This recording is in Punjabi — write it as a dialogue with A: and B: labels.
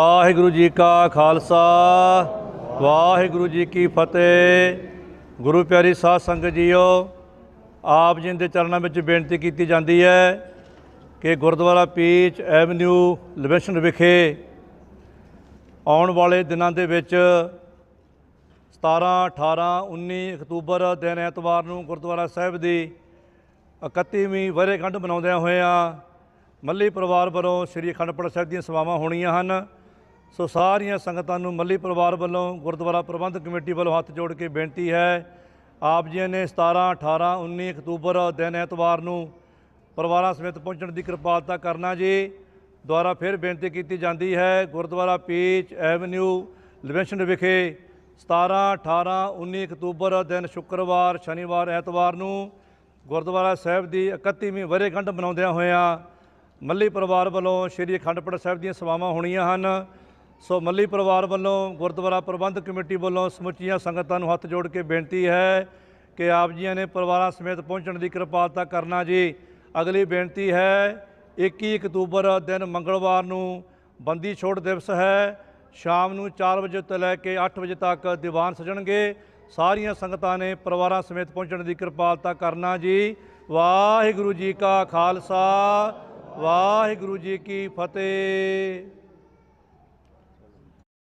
A: ਵਾਹਿਗੁਰੂ ਜੀ ਕਾ ਖਾਲਸਾ, ਵਾਹਿਗੁਰੂ ਜੀ ਕੀ ਫਤਿਹ। ਗੁਰੂ ਪਿਆਰੀ ਸਾਧ ਸੰਗਤ ਜੀਓ, ਆਪ ਜੀ ਦੇ ਚਰਨਾਂ ਵਿੱਚ ਬੇਨਤੀ ਕੀਤੀ ਜਾਂਦੀ ਹੈ ਕਿ ਗੁਰਦੁਆਰਾ ਪੀਚ ਐਵਨਿਊ ਲਿਵੈਸ਼ਨ ਵਿਖੇ ਆਉਣ ਵਾਲੇ ਦਿਨਾਂ ਦੇ ਵਿੱਚ 17 18 19 ਅਕਤੂਬਰ ਦਿਨ ਐਤਵਾਰ ਨੂੰ ਗੁਰਦੁਆਰਾ ਸਾਹਿਬ ਦੀ 31ਵੀਂ ਵਰ੍ਹੇਗੰਢ ਮਨਾਉਂਦਿਆਂ ਹੋਇਆਂ ਮੱਲੀ ਪਰਿਵਾਰ ਵੱਲੋਂ ਸ੍ਰੀ ਅਖੰਡ ਪਾਠ ਸਾਹਿਬ ਦੀਆਂ ਸੇਵਾਵਾਂ ਹੋਣੀਆਂ ਹਨ। ਸੋ ਸਾਰੀਆਂ ਸੰਗਤਾਂ ਨੂੰ ਮੱਲੀ ਪਰਿਵਾਰ ਵੱਲੋਂ ਗੁਰਦੁਆਰਾ ਪ੍ਰਬੰਧਕ ਕਮੇਟੀ ਵੱਲੋਂ ਹੱਥ ਜੋੜ ਕੇ ਬੇਨਤੀ ਹੈ, ਆਪ ਜੀ ਨੇ 17 18 19 ਅਕਤੂਬਰ ਦਿਨ ਐਤਵਾਰ ਨੂੰ ਪਰਿਵਾਰਾਂ ਸਮੇਤ ਪਹੁੰਚਣ ਦੀ ਕਿਰਪਾਲਤਾ ਕਰਨਾ ਜੀ। ਦੁਆਰਾ ਫਿਰ ਬੇਨਤੀ ਕੀਤੀ ਜਾਂਦੀ ਹੈ, ਗੁਰਦੁਆਰਾ ਪੀਚ ਐਵਨਿਊ ਲਿਵੈਸ਼ਨ ਵਿਖੇ 17 18 19 ਅਕਤੂਬਰ ਦਿਨ ਸ਼ੁੱਕਰਵਾਰ, ਸ਼ਨੀਵਾਰ, ਐਤਵਾਰ ਨੂੰ ਗੁਰਦੁਆਰਾ ਸਾਹਿਬ ਦੀ 31ਵੀਂ ਵਰ੍ਹੇਗੰਢ ਮਨਾਉਂਦਿਆਂ ਹੋਇਆਂ ਮੱਲੀ ਪਰਿਵਾਰ ਵੱਲੋਂ ਸ਼੍ਰੀ ਅਖੰਡ ਪਾਠ ਸਾਹਿਬ ਦੀਆਂ ਸੇਵਾਵਾਂ ਹੋਣੀਆਂ ਹਨ। ਸੋ ਮੱਲੀ ਪਰਿਵਾਰ ਵੱਲੋਂ, ਗੁਰਦੁਆਰਾ ਪ੍ਰਬੰਧਕ ਕਮੇਟੀ ਵੱਲੋਂ ਸਮੁੱਚੀਆਂ ਸੰਗਤਾਂ ਨੂੰ ਹੱਥ ਜੋੜ ਕੇ ਬੇਨਤੀ ਹੈ ਕਿ ਆਪ ਜੀਆਂ ਨੇ ਪਰਿਵਾਰਾਂ ਸਮੇਤ ਪਹੁੰਚਣ ਦੀ ਕਿਰਪਾਲਤਾ ਕਰਨਾ ਜੀ। ਅਗਲੀ ਬੇਨਤੀ ਹੈ 21 ਅਕਤੂਬਰ ਦਿਨ ਮੰਗਲਵਾਰ ਨੂੰ ਬੰਦੀ ਛੋੜ ਦਿਵਸ ਹੈ। ਸ਼ਾਮ ਨੂੰ 4 ਵਜੇ ਤੋਂ ਲੈ ਕੇ 8 ਵਜੇ ਤੱਕ ਦੀਵਾਨ ਸਜਣਗੇ। ਸਾਰੀਆਂ ਸੰਗਤਾਂ ਨੇ ਪਰਿਵਾਰਾਂ ਸਮੇਤ ਪਹੁੰਚਣ ਦੀ ਕਿਰਪਾਲਤਾ ਕਰਨਾ ਜੀ। ਵਾਹਿਗੁਰੂ ਜੀ ਕਾ ਖਾਲਸਾ, ਵਾਹਿਗੁਰੂ ਜੀ ਕੀ ਫਤਿਹ।